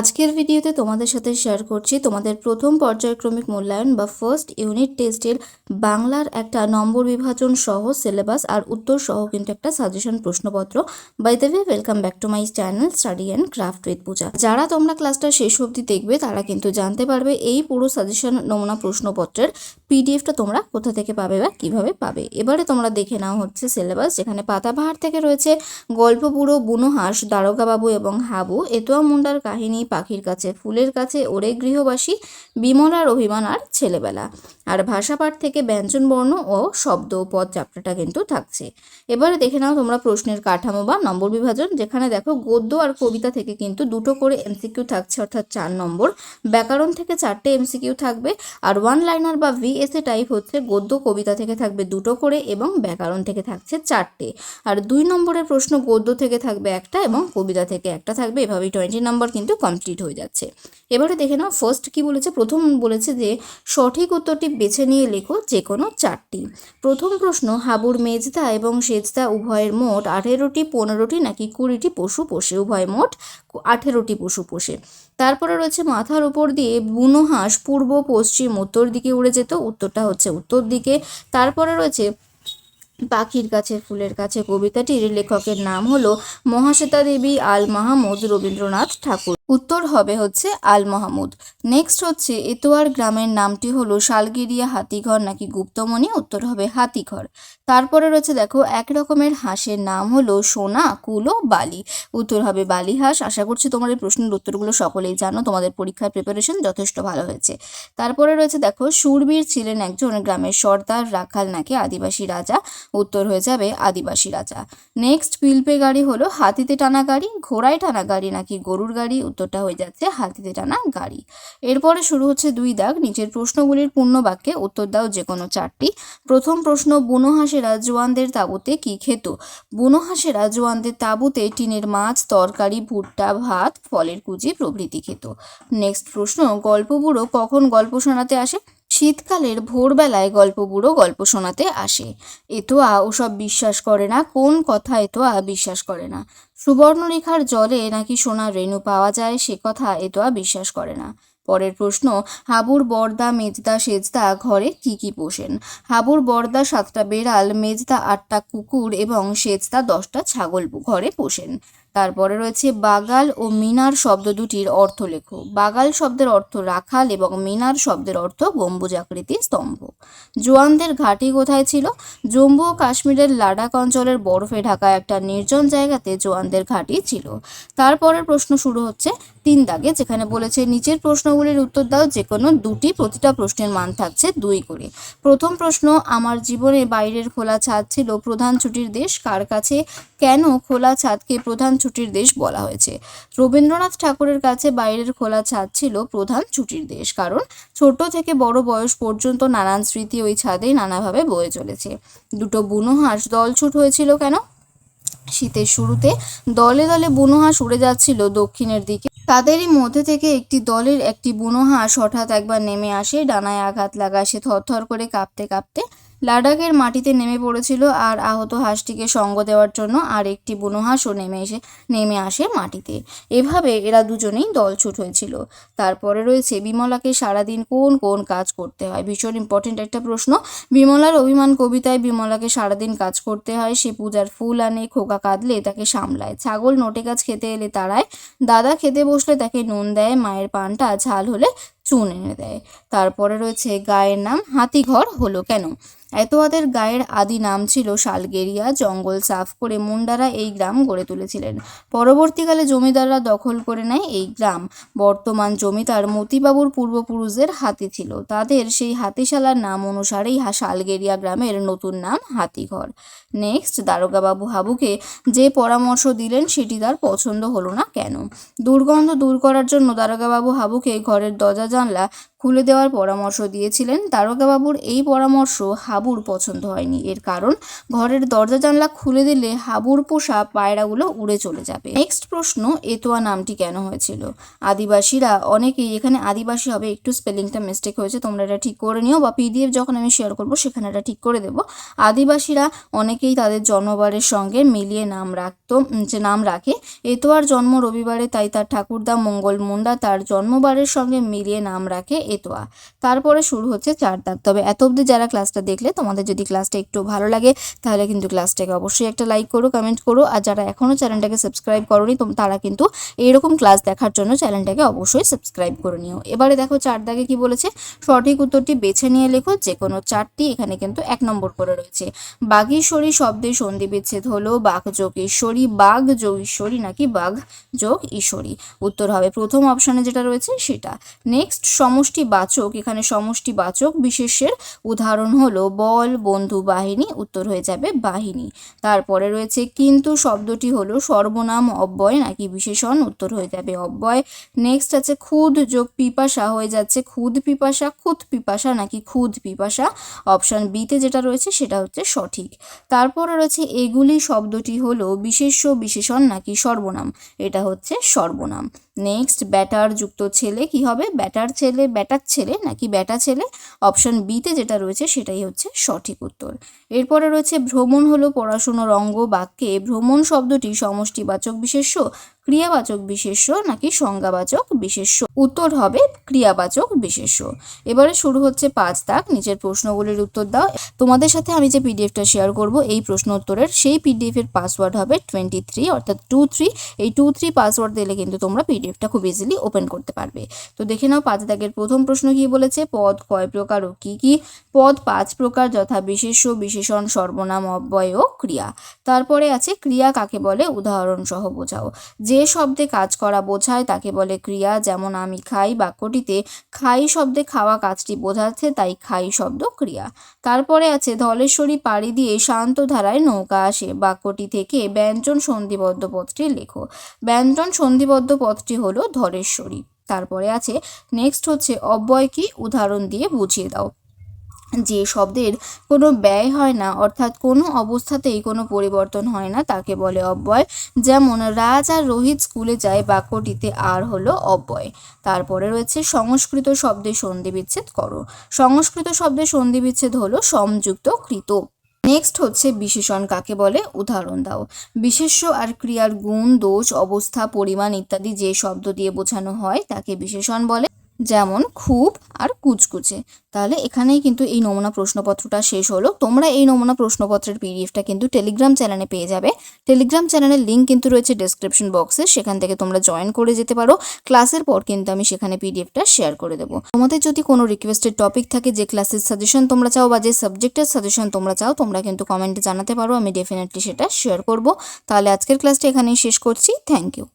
আজকের ভিডিওতে তোমাদের সাথে শেয়ার করছি তোমাদের প্রথম পর্যায়ক্রমিক মূল্যায়ন বা ফার্স্ট ইউনিট টেস্টের বাংলার একটা নম্বর বিভাজন সহ সিলেবাস আর উত্তর সহ কিন্তু একটা সাজেশন প্রশ্নপত্র। By the way welcome back to my channel study and craft with Puja যারা তোমরা ক্লাসটা শেষ অবধি দেখবে, তারা কিন্তু জানতে পারবে এই পুরো সাজেশন নমুনা প্রশ্নপত্রের পিডিএফটা তোমরা কোথা থেকে পাবে বা কীভাবে পাবে। এবারে তোমরা দেখে নাও হচ্ছে সিলেবাস যেখানে পাতাবাহার থেকে রয়েছে গল্প বুড়ো বুনো হাঁস, দারোগাবাবু এবং হাবু, এতোয়া মুন্ডার কাহিনী পাখির কাছে, ফুলের কাছে ওরে গৃহবাসী বিমলার অভিমান আর ছেলেবেলা। আর ভাষাপাঠ থেকে ব্যঞ্জনবর্ণ ও শব্দ পদ চাপটাটা কিন্তু থাকছে। এবারে দেখে নাও তোমরা প্রশ্নের কাঠামো বা নম্বর বিভাজন, যেখানে দেখো গদ্য আর কবিতা থেকে কিন্তু দুটো করে এমসিকিউ থাকছে, অর্থাৎ চার নম্বর। ব্যাকরণ থেকে চারটে এমসিকিউ থাকবে, আর ওয়ান লাইনার বা ভিএসএ টাইপ হচ্ছে গদ্য, কবিতা থেকে থাকবে দুটো করে এবং ব্যাকরণ থেকে থাকছে চারটে। আর দুই নম্বরের প্রশ্ন গদ্য থেকে থাকবে একটা এবং কবিতা থেকে একটা থাকবে, এভাবেই টোয়েন্টি নম্বর কিন্তু কমপ্লিট হয়ে যাচ্ছে। এবারে দেখে নাও ফার্স্ট কি বলেছে? প্রথম বলেছে যে, সঠিক উত্তরটি বেছে নিয়ে লেখো যে কোনো চারটি। প্রথম প্রশ্ন, হাবুর মেজদা এবং সেজদা উভয়ের মোট আঠেরোটি, পনেরোটি নাকি কুড়িটি পশু পোষে? উভয় মোট আঠেরোটি পশু পোষে। তারপরে রয়েছে, মাথার উপর দিয়ে বুনো হাঁস পূর্ব, পশ্চিম, উত্তর দিকে উড়ে যেত। উত্তরটা হচ্ছে উত্তর দিকে। তারপরে রয়েছে, পাখির কাছে, ফুলের কাছে, কবিতাটির লেখকের নাম হলো মহাশ্বেতা দেবী আল মাহমুদ রবীন্দ্রনাথ ঠাকুর। উত্তর হবে হচ্ছে আল মাহমুদ। নেক্সট হচ্ছে এতোয়ার গ্রামের নামটি হলো শালগিরিয়া হাতিঘর নাকি গুপ্তমণি? উত্তর হবে হাতিঘর। তারপরে রয়েছে দেখো, এক রকমের হাঁসের নাম হলো সোনা, কুলো বালি। উত্তর হবে বালি হাঁস। আশা করছি তোমার এই প্রশ্নের উত্তরগুলো সকলেই জানো। তোমাদের পরীক্ষার প্রিপারেশন যথেষ্ট ভালো হয়েছে। তারপরে রয়েছে দেখো, সুরবীর ছিলেন একজন গ্রামের সর্দার রাখাল নাকি আদিবাসী রাজা? উত্তর হয়ে যাবে আদিবাসী রাজা। নেক্সট পিলপে গাড়ি হলো হাতিতে টানা গাড়ি, ঘোড়ায় টানা গাড়ি নাকি গরুর গাড়ি? উত্তরটা হয়ে যাচ্ছে হাতিতে টানা গাড়ি। এরপরে শুরু হচ্ছে দুই দাগ। নিচের প্রশ্নগুলির পূর্ণ বাক্যে উত্তর দাও যে কোনো চারটি। প্রথম প্রশ্ন বুনো হাঁসেরা জোয়ানদের তাঁবুতে কি খেত? বুনো হাঁসেরা জোয়ানদের তাঁবুতে টিনের মাছ, তরকারি, ভুট্টা, ভাত, ফলের কুচি প্রভৃতি খেত। নেক্সট প্রশ্ন গল্প বুড়ো কখন গল্প শোনাতে আসে? শীতকালের ভোরবেলায় গল্প বুড়ো গল্প শোনাতে আসে। এতোয়া ওসব বিশ্বাস করে না, কোন কথা এতোয়া বিশ্বাস করে না। সুবর্ণরেখার জলে নাকি সোনার রেণু পাওয়া যায়, সে কথা এতোয়া বিশ্বাস করে না। পরের প্রশ্ন, হাবুর বর্দা, মেজদা, সেজদা ঘরে কি কি পোষেন? হাবুর বর্দা সাতটা বেড়াল, মেজদা আটটা কুকুর এবং সেজদা দশটা ছাগল ঘরে পোষেন। তারপরে রয়েছে বাগাল ও মিনার শব্দ দুটির অর্থ লেখো। বাগাল শব্দের অর্থ রাখাল এবং মিনার শব্দের অর্থ গম্বুজাকৃতি স্তম্ভ। জোয়ানদের ঘাঁটি কোথায় ছিল? জম্মু ও কাশ্মীরের লাডাখ অঞ্চলের বরফে ঢাকা একটা নির্জন জায়গাতে জোয়ানদের ঘাঁটি ছিল। তারপরের প্রশ্ন শুরু হচ্ছে তিন দাগে, যেখানে বলেছে নিচের প্রশ্নগুলির উত্তর দাও যে কোনো দুটি প্রতিটা প্রশ্নের মান থাকছে দুই করে। প্রথম প্রশ্ন, আমার জীবনে বাইরের খোলা ছাদ ছিল প্রধান ছুটির দেশ, কার কাছে? কেন খোলা ছাদকে প্রধান ছুটির দেশ বলা হয়েছে। রবীন্দ্রনাথ ঠাকুরের কাছে বাইরের খোলা ছাদ ছিল প্রধান ছুটির দেশ। কারণ ছোট থেকে বড় বয়স পর্যন্ত নানান স্মৃতি ওই ছাদে নানাভাবে বয়ে চলেছে। দুটো বুনো হাঁস দলছুট হয়েছিল কেন? শীতের শুরুতে দলে দলে বুনো হাঁস উড়ে যাচ্ছিল দক্ষিণের দিকে। তাদেরই মধ্যে থেকে একটি দলের একটি বুনো হাঁস হঠাৎ একবার নেমে আসে, ডানায় আঘাত লাগায় সে থরথর করে কাঁপতে কাঁপতে লাডাখের মাটিতে নেমে পড়েছিল আর আহত হাঁসটিকে সঙ্গ দেওয়ার জন্য আর একটি বুনো হাঁসও নেমে এসে, নেমে আসে মাটিতে। এভাবে এরা দুজনেই দলছুট হয়েছিল। তারপরে রয়েছে বিমলাকে সারাদিন কোন কোন কাজ করতে হয়? ভীষণ ইম্পর্টেন্ট একটা প্রশ্ন। বিমলার অভিমান কবিতায় বিমলাকে সারাদিন কাজ করতে হয়, সে পূজার ফুল আনে, খোকা কাঁদলে তাকে সামলায়। ছাগল নোটে গাছ খেতে এলে তারায় দাদা খেতে বসলে তাকে নুন দেয়, মায়ের পানটা ঝাল হলে চুন এনে দেয়। তারপরে রয়েছে গায়ের নাম, হাতিঘর হলো কেন? এতোয়াদের গায়ের আদি নাম ছিল শালগেরিয়া, জঙ্গল সাফ করে মুন্ডারা এই গ্রাম গড়ে তুলেছিলেন। পরবর্তীকালে জমিদাররা দখল করে নেয় এই গ্রাম। বর্তমান জমিদার মতিবাবুর পূর্বপুরুষদের হাতি ছিল। তাদের সেই হাতিশালার নাম অনুসারেই শালগেরিয়া গ্রামের নতুন নাম হাতিঘর। নেক্সট, দারোগাবাবু হাবুকে যে পরামর্শ দিলেন সেটি তার পছন্দ হলো না কেন? দুর্গন্ধ দূর করার জন্য দারোগাবাবু হাবুকে ঘরের দরজা জানলা খুলে দেওয়ার পরামর্শ দিয়েছিলেন তারকাবাবুর। এই পরামর্শ হাবুর পছন্দ হয়নি। এর কারণ, ঘরের দরজা জানলা খুলে দিলে হাবুর পোষা পায়রাগুলো উড়ে চলে যাবে। নেক্সট প্রশ্ন, এতোয়া নামটি কেন হয়েছিল? আদিবাসীরা, অনেকেই এখানে আদিবাসী হবে, একটু স্পেলিংটা মিস্টেক হয়েছে, তোমরা এটা ঠিক করে নিও বা পিডিএফ যখন আমি শেয়ার করব, সেখানে এটা ঠিক করে দেবো। আদিবাসীরা, অনেকেই তাদের জন্মবারের সঙ্গে মিলিয়ে নাম রাখতো যে নাম রাখে। এতোয়ার জন্ম রবিবারে, তাই তার ঠাকুরদা মঙ্গল মুন্ডা তার জন্মবারের সঙ্গে মিলিয়ে নাম রাখে এতোয়া। তারপরে শুরু হচ্ছে চার দাগ। তবে এত অবধি যারা ক্লাসটা দেখলে, তোমাদের যদি ক্লাসটা একটু ভালো লাগে, তাহলে কিন্তু ক্লাসটাকে অবশ্যই একটা লাইক করো কমেন্ট করো। আর যারা এখনও চ্যানেলটাকে সাবস্ক্রাইব করোনি তারা কিন্তু এইরকম ক্লাস দেখার জন্য চ্যানেলটাকে অবশ্যই সাবস্ক্রাইব করে নিও। এবারে দেখো চার দাগে কি বলেছে? সঠিক উত্তরটি বেছে নিয়ে লেখো যে কোনো চারটি এখানে কিন্তু এক নম্বর করে রয়েছে। বাঘীশ্বরী শব্দে সন্ধি বিচ্ছেদ হলো, বাঘ যোগ ঈশ্বরী, বাঘ যোগ ঈশ্বরী নাকি বাঘ যোগ ঈশ্বরী? উত্তর হবে প্রথম অপশনে যেটা রয়েছে সেটা। নেক্সট সমষ্টি বাচক, এখানে সমষ্টি বাচক বিশেষের উদাহরণ হলো বল, বন্ধু, বাহিনী, উত্তর হয়ে যাবে বাহিনী। তারপরে রয়েছে কিন্তু শব্দটি হলো সর্বনাম অব্যয়, নাকি বিশেষণ, উত্তর হয়ে যাবে অব্যয়। নেক্সট আছে খুদ যোগ পিপাসা, হয়ে যাচ্ছে খুদ পিপাসা খুদ পিপাসা, নাকি খুদ পিপাসা। অপশন বিতে যেটা রয়েছে সেটা হচ্ছে সঠিক। তারপরে রয়েছে এগুলি শব্দটি হলো বিশেষ্য, বিশেষণ, নাকি সর্বনাম। এটা হচ্ছে সর্বনাম। নেক্সট ব্যাটার যুক্ত ছেলে কি হবে? ব্যাটার ছেলে, ব্যাটার ছেলে নাকি ব্যাটা ছেলে? অপশন বিতে যেটা রয়েছে সেটাই হচ্ছে সঠিক উত্তর। এরপরে রয়েছে ভ্রমণ হলো পড়াশুনোর অঙ্গ বাক্যে। ভ্রমণ শব্দটি সমষ্টিবাচক বিশেষ্য ক্রিয়াবাচক বিশেষ্য নাকি সংজ্ঞাবাচক বিশেষ্য? উত্তর হবে ক্রিয়াবাচক বিশেষ্য। এবারে শুরু হচ্ছে পাঁচ দাগ। নিচের প্রশ্নগুলির উত্তর দাও। তোমাদের সাথে আমি যে পিডিএফটা শেয়ার করব, এই প্রশ্ন উত্তরের সেই পিডিএফ এর পাসওয়ার্ড হবে টোয়েন্টি থ্রি অর্থাৎ টু থ্রি এই টু থ্রি পাসওয়ার্ড দিলে কিন্তু তোমরা পিডিএফটা খুব ইজিলি ওপেন করতে পারবে। তো দেখে নাও পাঁচ দাগের প্রথম প্রশ্ন কি বলেছে? পদ কয় প্রকার ও কি কি? পদ পাঁচ প্রকার যথা বিশেষ্য, বিশেষণ, সর্বনাম, অব্যয় ও ক্রিয়া। তারপরে আছে ক্রিয়া কাকে বলে? উদাহরণ সহ বোঝাও। যে শব্দে কাজ করা বোঝায় তাকে বলে ক্রিয়া। যেমন, আমি খাই বাক্যটিতে খাই শব্দে খাওয়া কাজটি বোঝাচ্ছে, তাই খাই শব্দ ক্রিয়া। তারপরে আছে, ধলেশ্বরী পাড়ি দিয়ে শান্ত ধারায় নৌকা আসে। বাক্যটি থেকে ব্যঞ্জন সন্ধিবদ্ধ পথটি লেখো। ব্যঞ্জন সন্ধিবদ্ধ পথটি হলো ধলেশ্বরী। তারপরে আছে, নেক্সট হচ্ছে, অব্যয় কি? উদাহরণ দিয়ে বুঝিয়ে দাও। যে শব্দের কোনো ব্যয় হয় না, অর্থাৎ কোনো অবস্থাতেই কোনো পরিবর্তন হয় না তাকে বলে অব্যয়। যেমন, রাজ আর রোহিত স্কুলে যায়, বাক্যটিতে আর হলো অব্যয়। তারপরে রয়েছে, সংস্কৃত শব্দে সন্ধি বিচ্ছেদ করো। সংস্কৃত শব্দে সন্ধি বিচ্ছেদ হলো সংযুক্ত, কৃত। নেক্সট হচ্ছে, বিশেষণ কাকে বলে? উদাহরণ দাও। বিশেষ্য আর ক্রিয়ার গুণ, দোষ, অবস্থা, পরিমাণ ইত্যাদি যে শব্দ দিয়ে বোঝানো হয় তাকে বিশেষণ বলে। যেমন খুব আর কুচকুচে। তাহলে এখানেই কিন্তু এই নমুনা প্রশ্নপত্রটা শেষ হলো। তোমরা এই নমুনা প্রশ্নপত্রের পিডিএফটা কিন্তু টেলিগ্রাম চ্যানেলে পেয়ে যাবে। টেলিগ্রাম চ্যানেলের লিঙ্ক কিন্তু রয়েছে ডেসক্রিপশন বক্সে সেখান থেকে তোমরা জয়েন করে যেতে পারো। ক্লাসের পর কিন্তু আমি সেখানে পিডিএফটা শেয়ার করে দেবো। তোমাদের যদি কোনো রিকোয়েস্টেড টপিক থাকে, যে ক্লাসের সাজেশন তোমরা চাও বা যে সাবজেক্টের সাজেশন তোমরা চাও, তোমরা কিন্তু কমেন্টে জানাতে পারো। আমি ডেফিনেটলি সেটা শেয়ার করব। তাহলে আজকের ক্লাসটা এখানেই শেষ করছি। Thank you